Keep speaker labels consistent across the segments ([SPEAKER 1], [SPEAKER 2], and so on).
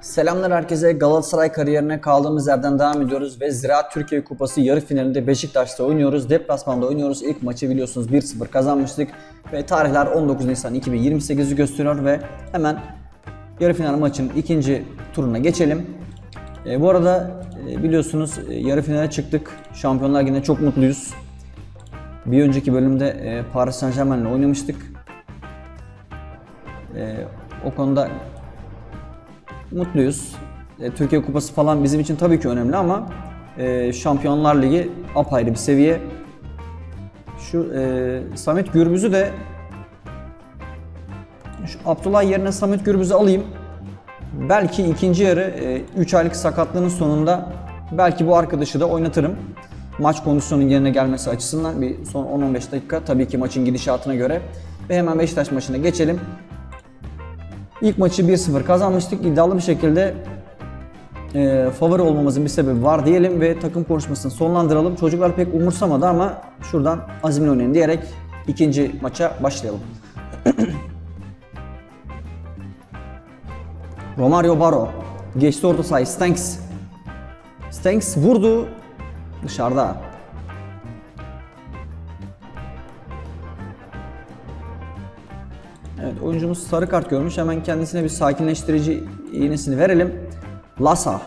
[SPEAKER 1] Selamlar herkese. Galatasaray kariyerine kaldığımız yerden devam ediyoruz ve Ziraat Türkiye Kupası yarı finalinde Beşiktaş'ta oynuyoruz. Deplasmanda oynuyoruz. İlk maçı biliyorsunuz 1-0 kazanmıştık ve tarihler 19 Nisan 2028'i gösteriyor ve hemen yarı final maçın ikinci turuna geçelim. E, bu arada e, biliyorsunuz e, yarı finale çıktık. Şampiyonlar Ligi'nde çok mutluyuz. Bir önceki bölümde e, Paris Saint Germain'le oynamıştık. E, o konuda mutluyuz. E, Türkiye Kupası falan bizim için tabii ki önemli ama e, Şampiyonlar Ligi apayrı bir seviye. Şu e, Samet Gürbüz'ü de şu Abdullah yerine Samet Gürbüz'ü alayım. Belki ikinci yarı 3 aylık sakatlığının sonunda belki bu arkadaşı da oynatırım. Maç kondisyonun yerine gelmesi açısından bir son 10-15 dakika tabii ki maçın gidişatına göre. Ve hemen Beşiktaş maçına geçelim. İlk maçı 1-0 kazanmıştık. İddialı bir şekilde e, favori olmamızın bir sebebi var diyelim ve takım konuşmasını sonlandıralım. Çocuklar pek umursamadı ama şuradan azimli oynayın diyerek ikinci maça başlayalım. Romario Baro geçti orta sahayı Stanks. Stanks vurdu dışarıda. Evet oyuncumuz sarı kart görmüş. Hemen kendisine bir sakinleştirici iğnesini verelim. Lasa.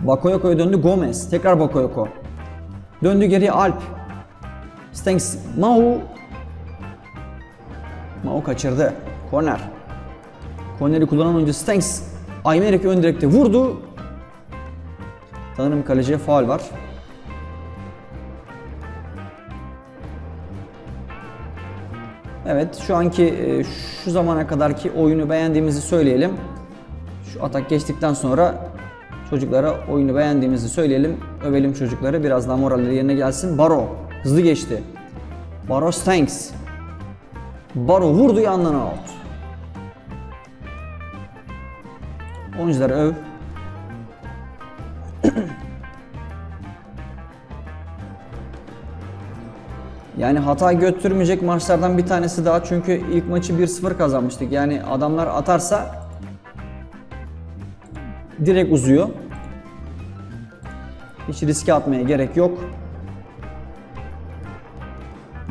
[SPEAKER 1] Bakoyoko'ya döndü Gomez. Tekrar Bakoyoko. Döndü geriye Alp. Stanks. Mau. Mau kaçırdı. Korner. Korneri kullanan oyuncu Stanks. Aymerek ön direkte vurdu. Sanırım kaleciye faul var. Evet şu anki e, şu zamana kadarki oyunu beğendiğimizi söyleyelim. Şu atak geçtikten sonra çocuklara oyunu beğendiğimizi söyleyelim. Övelim çocukları biraz daha moralleri yerine gelsin. Baro hızlı geçti. Baro Stanks. Baro vurdu yandan out. Oyuncuları öv. Yani hata götürmeyecek maçlardan bir tanesi daha çünkü ilk maçı 1-0 kazanmıştık. Yani adamlar atarsa direkt uzuyor. Hiç riske atmaya gerek yok.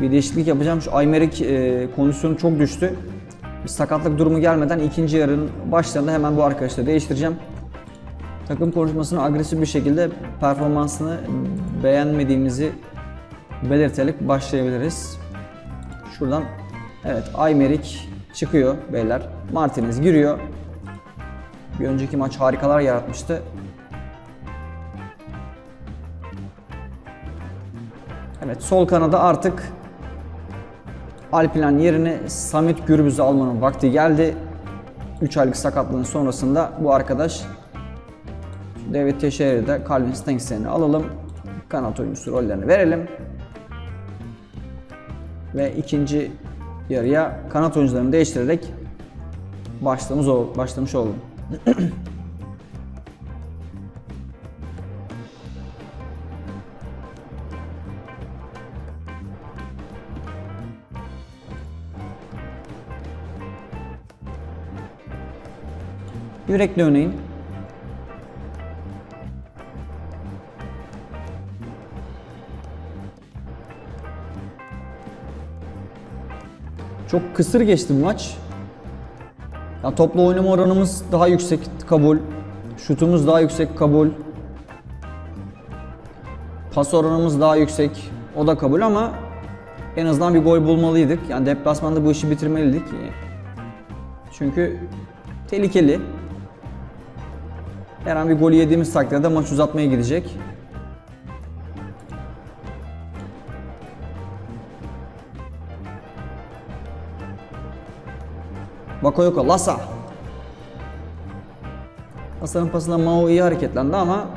[SPEAKER 1] Bir değişiklik yapacağım. Şu Aymerik e, kondisyonu çok düştü. Bir sakatlık durumu gelmeden ikinci yarının başlarında hemen bu arkadaşları değiştireceğim. Takım konuşmasını agresif bir şekilde performansını beğenmediğimizi belirterek başlayabiliriz. Şuradan evet Aymerik çıkıyor beyler. Martinez giriyor. Bir önceki maç harikalar yaratmıştı. Evet sol kanada artık Alpilan yerine Samet Gürbüz'ü almanın vakti geldi. 3 aylık sakatlığın sonrasında bu arkadaş David Teixeira'da Calvin Stenks'ini alalım. Kanat oyuncusu rollerini verelim. Ve ikinci yarıya kanat oyuncularını değiştirerek başlamış, ol, başlamış oldum. Yürekli oynayın. Çok kısır geçti maç. Ya toplu oynama oranımız daha yüksek kabul. Şutumuz daha yüksek kabul. Pas oranımız daha yüksek. O da kabul ama en azından bir gol bulmalıydık. Yani deplasmanda bu işi bitirmeliydik. Çünkü tehlikeli. Her an bir gol yediğimiz takdirde maç uzatmaya gidecek. Bakayoko, Lasa. Lasa'nın pasında Mao iyi hareketlendi ama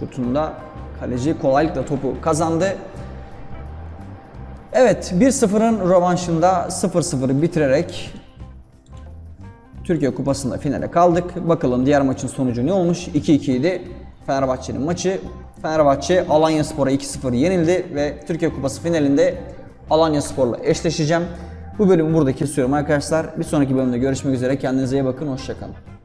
[SPEAKER 1] şutunda kaleci kolaylıkla topu kazandı. Evet 1-0'ın rövanşında 0-0'ı bitirerek Türkiye Kupası'nda finale kaldık. Bakalım diğer maçın sonucu ne olmuş? 2-2 idi Fenerbahçe'nin maçı. Fenerbahçe Alanya Spor'a 2-0 yenildi ve Türkiye Kupası finalinde Alanya Spor'la eşleşeceğim. Bu bölümü burada kesiyorum arkadaşlar. Bir sonraki bölümde görüşmek üzere. Kendinize iyi bakın. Hoşçakalın.